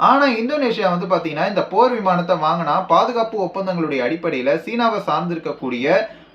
ஆனால் இந்தோனேஷியா வந்து பார்த்தீங்கன்னா இந்த போர் விமானத்தை வாங்கினா பாதுகாப்பு ஒப்பந்தங்களுடைய அடிப்படையில் சீனாவை சார்ந்திருக்கக்கூடிய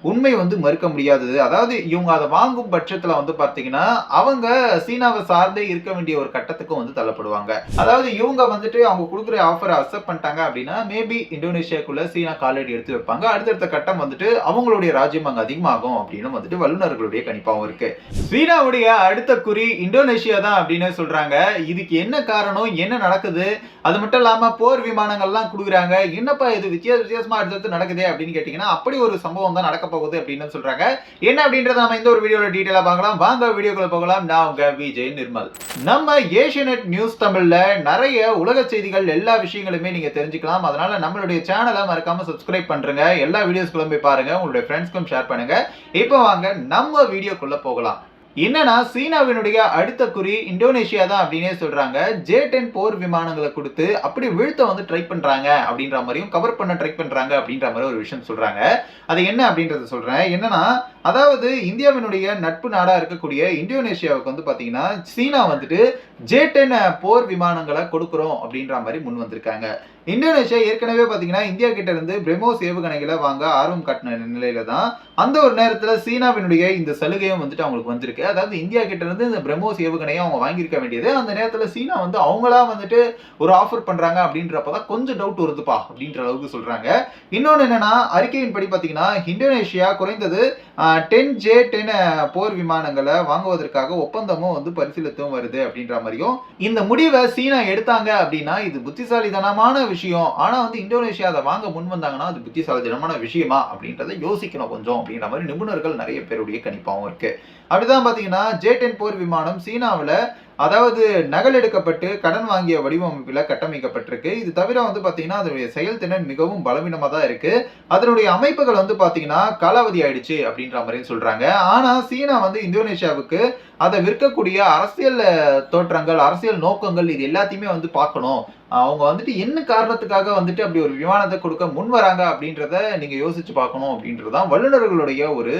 உண்மை வந்து மறுக்க முடியாதது. அதாவது இவங்க அதை வாங்கும் பட்சத்துல வந்து பார்த்தீங்கன்னா அவங்க சீனாவை சார்ந்தே இருக்க வேண்டிய ஒரு கட்டத்துக்கும் வந்து தள்ளப்படுவாங்க. அதாவது இவங்க வந்துட்டு அவங்க கொடுக்குற ஆஃபரை அக்செப்ட் பண்ணிட்டாங்க அப்படின்னா மேபி இந்தோனேஷியாக்குள்ள சீனா காலடி எடுத்து வைப்பாங்க. அடுத்தடுத்த கட்டம் வந்துட்டு அவங்களுடைய ராஜ்யம் அங்கே அதிகமாகும் அப்படின்னு வந்துட்டு வல்லுநர்களுடைய கணிப்பாகவும் இருக்கு. சீனாவுடைய அடுத்த குறி இந்தோனேஷியா தான் அப்படின்னு சொல்றாங்க. இதுக்கு என்ன காரணம்? என்ன நடக்குது? அது மட்டும் இல்லாம போர் விமானங்கள்லாம் கொடுக்குறாங்க. என்னப்பா இது வித்தியாச வித்தியாசமா அடுத்தடுத்து நடக்குதே அப்படின்னு கேட்டீங்கன்னா அப்படி ஒரு சம்பவம் தான் நடக்க போகுது அப்படின்னு சொல்றாங்க. என்ன அப்படின்றத நம்ம இந்த ஒரு வீடியோல டீட்டெயிலா பார்க்கலாம். வாங்க வீடியோக்குள்ள போகலாம். நான் உங்க விஜய் நிர்மல். நம்ம ஏஷியநெட் நியூஸ் தமிழ்ல நிறைய உலக செய்திகள் எல்லா விஷயங்களுமே நீங்க தெரிஞ்சுக்கலாம். அதனால நம்மளுடைய சேனலை மறக்காம சப்ஸ்கிரைப் பண்றங்க. எல்லா வீடியோஸ்களும் போய் பாருங்க. உங்களுடைய ஃப்ரெண்ட்ஸ்க்கும் ஷேர் பண்ணுங்க. இப்போ வாங்க நம்ம வீடியோக்குள்ள போகலாம். என்னன்னா சீனாவினுடைய அடுத்த குறி இந்தோனேஷியா தான் அப்படின்னே சொல்றாங்க. ஜே டென் போர் விமானங்களை கொடுத்து அப்படி வீழ்த்த வந்து ட்ரை பண்றாங்க அப்படின்ற மாதிரியும் கவர் பண்ண ட்ரை பண்றாங்க அப்படின்ற மாதிரி ஒரு விஷயம் சொல்றாங்க. அது என்ன அப்படின்றத சொல்றேன். என்னன்னா அதாவது இந்தியாவினுடைய நட்பு நாடாக இருக்கக்கூடிய இந்தோனேஷியாவுக்கு வந்து பார்த்தீங்கன்னா சீனா வந்துட்டு ஜே டென் போர் விமானங்களை கொடுக்குறோம் அப்படின்ற மாதிரி முன் வந்திருக்காங்க. இந்தோனேஷியா ஏற்கனவே பார்த்தீங்கன்னா இந்தியா கிட்ட இருந்து பிரம்மோஸ் ஏவுகணைகளை வாங்க ஆர்வம் காட்டின நிலையில தான் அந்த ஒரு நேரத்தில் சீனாவினுடைய இந்த சலுகையும் வந்துட்டு அவங்களுக்கு வந்திருக்கு. அதாவது இந்தியா கிட்ட இருந்து இந்த பிரம்மோஸ் ஏவுகணையை அவங்க வாங்கியிருக்க வேண்டியது. அந்த நேரத்தில் சீனா வந்து அவங்களா வந்துட்டு ஒரு ஆஃபர் பண்றாங்க அப்படின்றப்பதான் கொஞ்சம் டவுட் வருதுப்பா அப்படின்ற அளவுக்கு சொல்றாங்க. இன்னொன்று என்னன்னா அறிக்கையின்படி பார்த்தீங்கன்னா இந்தோனேஷியா குறைந்தது டென் ஜே டென் போர் விமானங்களை வாங்குவதற்காக ஒப்பந்தமும் வந்து பரிசீலித்தும் வருது அப்படின்ற மாதிரியும். இந்த முடிவை சீனா எடுத்தாங்க அப்படின்னா இது புத்திசாலித்தனமான விஷயம். ஆனா வந்து இந்தோனேஷியா அதை வாங்க முன் வந்தாங்கன்னா அது புத்திசாலித்தனமான விஷயமா அப்படின்றத யோசிக்கணும் கொஞ்சம் அப்படின்ற மாதிரி நிபுணர்கள் நிறைய பேருடைய கணிப்பாகவும் இருக்கு. அப்படிதான் பாத்தீங்கன்னா ஜே டென் போர் விமானம் சீனாவில் அதாவது நகல் எடுக்கப்பட்டு கடன் வாங்கிய வடிவமைப்பில் கட்டமைக்கப்பட்டிருக்கு. இது தவிர வந்து பார்த்தீங்கன்னா அதனுடைய செயல்திறன் மிகவும் பலவீனமாக தான் இருக்கு. அதனுடைய அமைப்புகள் வந்து பார்த்தீங்கன்னா காலாவதி ஆயிடுச்சு அப்படின்ற மாதிரி சொல்றாங்க. ஆனால் சீனா வந்து இந்தோனேஷியாவுக்கு அதை விற்கக்கூடிய அரசியல் தோற்றங்கள் அரசியல் நோக்கங்கள் இது எல்லாத்தையுமே வந்து பார்க்கணும். அவங்க வந்துட்டு என்ன காரணத்துக்காக வந்துட்டு அப்படி ஒரு விமானத்தை கொடுக்க முன் வராங்க அப்படின்றத நீங்கள் யோசிச்சு பார்க்கணும் அப்படின்றதான் வல்லுநர்களுடைய ஒரு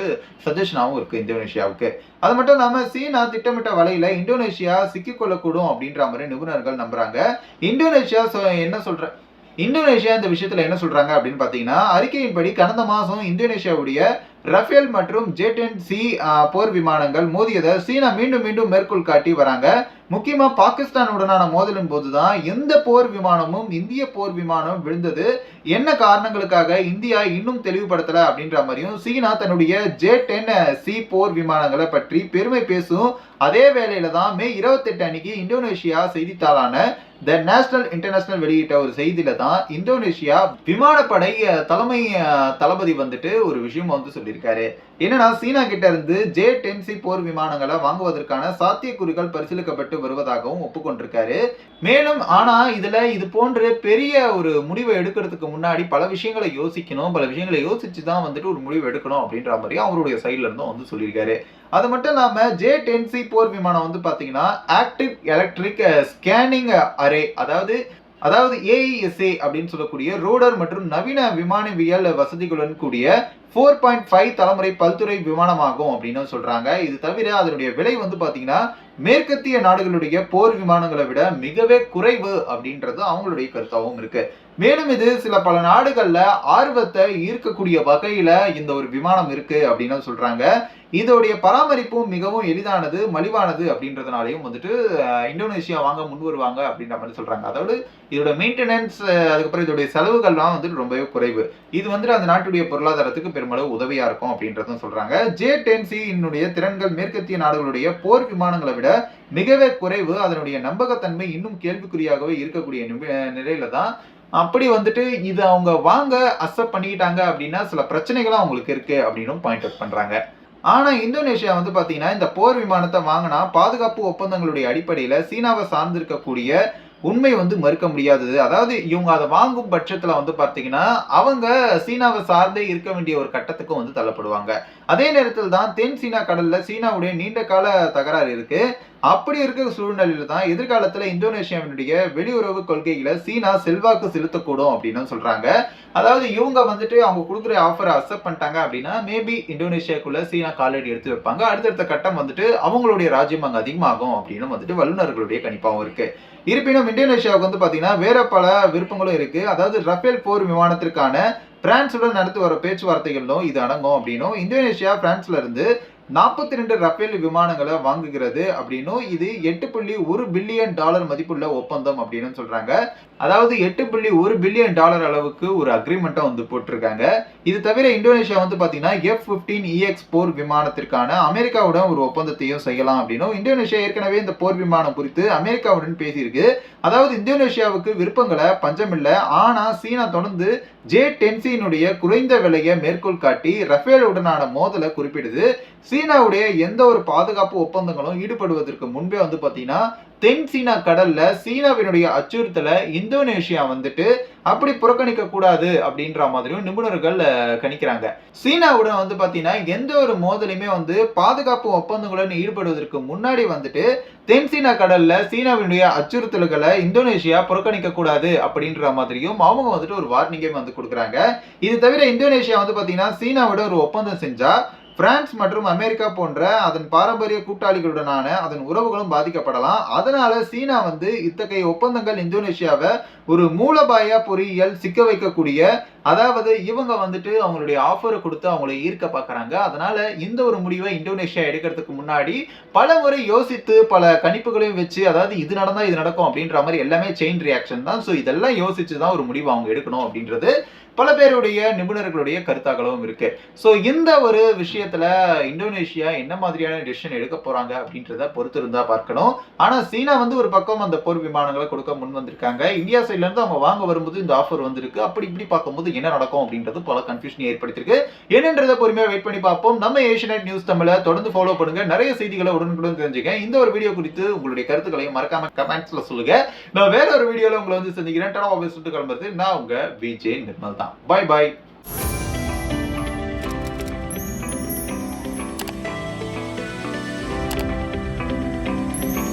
சஜஷனாகவும் இருக்குது இந்தோனேஷியாவுக்கு. அது மட்டும் இல்லாமல் சீனா திட்டமிட்ட வலையில் இந்தோனேஷியா சிக்கிக்கொள்ளக்கூடும் அப்படின்ற மாதிரி நிபுணர்கள் நம்புகிறாங்க இந்தோனேஷியா சொ- என்ன சொல்கிற இந்தோனேஷியா இந்த விஷயத்தில் என்ன சொல்கிறாங்க அப்படின்னு பார்த்தீங்கன்னா அறிக்கையின்படி கடந்த மாதம் இந்தோனேஷியாவுடைய ரஃபேல் மற்றும் ஜே டென் சி போர் விமானங்கள் மோதியதை சீனா மீண்டும் மீண்டும் மேற்கோள் காட்டி வராங்க. முக்கியமாக பாகிஸ்தானுடனான மோதலின் போது தான் எந்த போர் விமானமும் இந்திய போர் விமானம் விழுந்தது. என்ன காரணங்களுக்காக இந்தியா இன்னும் தெளிவுபடுத்தல அப்படின்ற மாதிரியும் சீனா தன்னுடைய ஜே டென் சி போர் விமானங்களை பற்றி பெருமை பேசும். அதே வேளையில தான் மே இருபத்தெட்டு அன்னைக்கு இந்தோனேஷியா செய்தித்தாளான த நேஷனல் இன்டர்நேஷனல் வெளியிட்ட ஒரு செய்தியில தான் இந்தோனேஷியா விமானப்படை தலைமை தளபதி வந்துட்டு ஒரு விஷயம் வந்து சொல்லியிருக்காரு. என்னன்னா சீனா கிட்ட இருந்து ஜே டென் சி போர் விமானங்களை வாங்குவதற்கான சாத்தியக்கூறுகள் பரிசீலிக்கப்பட்டு வருவதாகவும் ஒப்புக்கொண்டிருக்காரு. மேலும் ஆனா இதுல இது போன்ற பெரிய ஒரு முடிவை எடுக்கிறதுக்கு முன்னாடி பல விஷயங்களை யோசிக்கணும் பல விஷயங்களை யோசிச்சு தான் வந்துட்டு ஒரு முடிவு எடுக்கணும் அப்படின்ற மாதிரி அவருடைய சைட்ல இருந்தும் வந்து சொல்லியிருக்காரு. அது மட்டும் இல்லாம ஜே டென் சி போர் விமானம் வந்து பாத்தீங்கன்னா ஆக்டிவ் எலக்ட்ரிக் ஸ்கேனிங் அரே அதாவது அதாவது ஏஇஎஸ்ஏ அப்படின்னு சொல்லக்கூடிய ரோடர் மற்றும் நவீன விமானவியல் வசதிகளுடன் கூடிய ஃபோர் பாயிண்ட் ஃபைவ் தலைமுறை பல்துறை விமானமாகும் அப்படின்னு சொல்றாங்க. இது தவிர அதனுடைய விலை வந்து பாத்தீங்கன்னா மேற்கத்திய நாடுகளுடைய போர் விமானங்களை விட மிகவே குறைவு அப்படின்றது அவங்களுடைய கருத்தாகவும் இருக்கு. மேலும் இது சில பல நாடுகள்ல ஆர்வத்தை ஈர்க்கக்கூடிய வகையில இந்த ஒரு விமானம் இருக்கு அப்படின்னு சொல்றாங்க. இதோடைய பராமரிப்பும் மிகவும் எளிதானது மலிவானது அப்படின்றதுனாலையும் வந்துட்டு இந்தோனேஷியா வாங்க முன் வருவாங்க அப்படின்ற மாதிரி சொல்றாங்க. அதாவது இதோட மெயின்டெனன்ஸ் அதுக்கப்புறம் இதோடைய செலவுகள்லாம் வந்துட்டு ரொம்பவே குறைவு. இது வந்துட்டு அந்த நாட்டுடைய பொருளாதாரத்துக்கு பெருமளவு உதவியா இருக்கும் அப்படின்றதும் சொல்றாங்க. ஜே டென் சி திறன்கள் மேற்கத்திய நாடுகளுடைய போர் விமானங்களை விட மிகவே குறைவு அதனுடைய நம்பகத்தன்மை இன்னும் கேள்விக்குறியாகவே இருக்கக்கூடிய நிலையில தான். அப்படி வந்துட்டு இது அவங்க வாங்க அக்செப்ட் பண்ணிக்கிட்டாங்க அப்படின்னா சில பிரச்சனைகளும் அவங்களுக்கு இருக்கு அப்படின்னும் பாயிண்ட் அவுட் பண்றாங்க. ஆனால் இந்தோனேஷியா வந்து பார்த்தீங்கன்னா இந்த போர் விமானத்தை வாங்கினா பாதுகாப்பு ஒப்பந்தங்களுடைய அடிப்படையில் சீனாவை சார்ந்திருக்கக்கூடிய உண்மை வந்து மறுக்க முடியாதது. அதாவது இவங்க அதை வாங்கும் பட்சத்தில் வந்து பார்த்தீங்கன்னா அவங்க சீனாவை சார்ந்தே இருக்க வேண்டிய ஒரு கட்டத்துக்கும் வந்து தள்ளப்படுவாங்க. அதே நேரத்தில் தான் தென் சீனா கடலில் சீனாவுடைய நீண்ட கால தகராறு இருக்கு. அப்படி இருக்கிற சூழ்நிலையில தான் எதிர்காலத்துல இந்தோனேஷியாவினுடைய வெளியுறவு கொள்கைகளை சீனா செல்வாக்கு செலுத்தக்கூடும் அப்படின்னு சொல்றாங்க. அதாவது இவங்க வந்துட்டு அவங்க கொடுக்குற ஆஃபரை அக்செப்ட் பண்ணிட்டாங்க அப்படின்னா மேபி இந்தோனேஷியாக்குள்ள சீனா காலடி எடுத்து வைப்பாங்க. அடுத்தடுத்த கட்டம் வந்துட்டு அவங்களுடைய ராஜ்யம் அங்க அதிகமாகும் அப்படின்னு வந்துட்டு வல்லுநர்களுடைய கணிப்பாகவும் இருக்கு. இருப்பினும் இந்தோனேஷியாவுக்கு வந்து பாத்தீங்கன்னா வேற பல விருப்பங்களும் இருக்கு. அதாவது ரஃபேல் போர் விமானத்திற்கான பிரான்ஸுடன் நடத்தி வர பேச்சுவார்த்தைகளிலும் இது அடங்கும் அப்படின்னும் இந்தோனேஷியா பிரான்ஸ்ல இருந்து நாற்பத்தி ரெண்டு ரஃபேல் விமானங்களை வாங்குகிறது அப்படின்னும் இது எட்டு புள்ளி ஒரு பில்லியன் டாலர் மதிப்புள்ள ஒப்பந்தம் அப்படின்னு சொல்றாங்க. அதாவது எட்டு புள்ளி ஒரு பில்லியன் டாலர் அளவுக்கு ஒரு அக்ரிமெண்ட்டை வந்து போட்டிருக்காங்க. இது தவிர இந்தோனேஷியா வந்து பார்த்தீங்கன்னா எஃப் பிப்டீன் இஎக்ஸ் போர் விமானத்திற்கான அமெரிக்காவுடன் ஒரு ஒப்பந்தத்தையும் செய்யலாம் அப்படின்னும். இந்தோனேஷியா ஏற்கனவே இந்த போர் விமானம் குறித்து அமெரிக்காவுடன் பேசியிருக்கு. அதாவது இந்தோனேஷியாவுக்கு விருப்பங்களை பஞ்சமில்லை. ஆனால் சீனா தொடர்ந்து ஜே டென்சியினுடைய குறைந்த விலையை மேற்கோள் காட்டி ரஃபேலுடனான மோதலை குறிப்பிடுது. சீனாவுடைய எந்த ஒரு பாதுகாப்பு ஒப்பந்தங்களும் ஈடுபடுவதற்கு முன்பே வந்து பார்த்தீங்கன்னா தென் சீனா கடல்ல சீனாவினுடைய அச்சுறுத்தலை இந்தோனேஷியா வந்துட்டு அப்படி புறக்கணிக்க கூடாது அப்படின்ற மாதிரியும் நிபுணர்கள் கணிக்கிறாங்க. சீனாவுடன் வந்து பார்த்தீங்கன்னா எந்த ஒரு மோதலையுமே வந்து பாதுகாப்பு ஒப்பந்தங்களுடன் ஈடுபடுவதற்கு முன்னாடி வந்துட்டு தென் சீனா கடல்ல சீனாவினுடைய அச்சுறுத்தல்களை இந்தோனேஷியா புறக்கணிக்க கூடாது அப்படின்ற மாதிரியும் அவங்க வந்துட்டு ஒரு வார்னிங்கே வந்து கொடுக்குறாங்க. இது தவிர இந்தோனேஷியா வந்து பார்த்தீங்கன்னா சீனாவோட ஒரு ஒப்பந்தம் செஞ்சா பிரான்ஸ் மற்றும் அமெரிக்கா போன்ற அதன் பாரம்பரிய கூட்டாளிகளுடனான அதன் உறவுகளும் பாதிக்கப்படலாம். அதனால சீனா வந்து இத்தகைய ஒப்பந்தங்கள் இந்தோனேஷியாவை ஒரு மூலபாய பொறியியல் சிக்க வைக்கக்கூடிய அதாவது இவங்க வந்துட்டு அவங்களுடைய ஆஃபரை கொடுத்து அவங்களை ஈர்க்க பார்க்குறாங்க அதனால இந்த ஒரு முடிவை இந்தோனேஷியா எடுக்கிறதுக்கு முன்னாடி பல முறை யோசித்து பல கணிப்புகளையும் வச்சு அதாவது இது நடந்தால் இது நடக்கும் அப்படின்ற மாதிரி எல்லாமே செயின் ரியாக்ஷன் தான். ஸோ இதெல்லாம் யோசிச்சு தான் ஒரு முடிவு அவங்க எடுக்கணும் அப்படின்றது பல பேருடைய நிபுணர்களுடைய கருத்தாக்களும் இருக்கு. ஸோ இந்த ஒரு விஷயத்துல இந்தோனேஷியா என்ன மாதிரியான டிசிஷன் எடுக்க போறாங்க அப்படின்றத பொறுத்து இருந்தா பார்க்கணும். ஆனா சீனா வந்து ஒரு பக்கம் அந்த போர் விமானங்களை கொடுக்க முன் வந்திருக்காங்க. இந்தியா சைட்ல இருந்து அவங்க வாங்க வரும்போது இந்த ஆஃபர் வந்திருக்கு. அப்படி இப்படி பார்க்கும்போது என்ன நடக்கும் அப்படின்றது பல கன்ஃபியூஷன் ஏற்படுத்திருக்கு என்னன்றதை பொறுமையாக வெயிட் பண்ணி பார்ப்போம். நம்ம ஏஷியநெட் நியூஸ் தமிழை தொடர்ந்து ஃபாலோ பண்ணுங்க. நிறைய செய்திகளை உடனுக்குடன் தெரிஞ்சுங்க. இந்த ஒரு வீடியோ குறித்து உங்களுடைய கருத்துக்களையும் மறக்காம கமெண்ட்ஸ்ல சொல்லுங்க. நான் வேற ஒரு வீடியோவில் உங்களை வந்து சந்திக்கிறேன். டடா ஆஃபீஸ் கிளம்புறது நான் உங்க விஜய் நிர்மல் தான். பாய் பாய்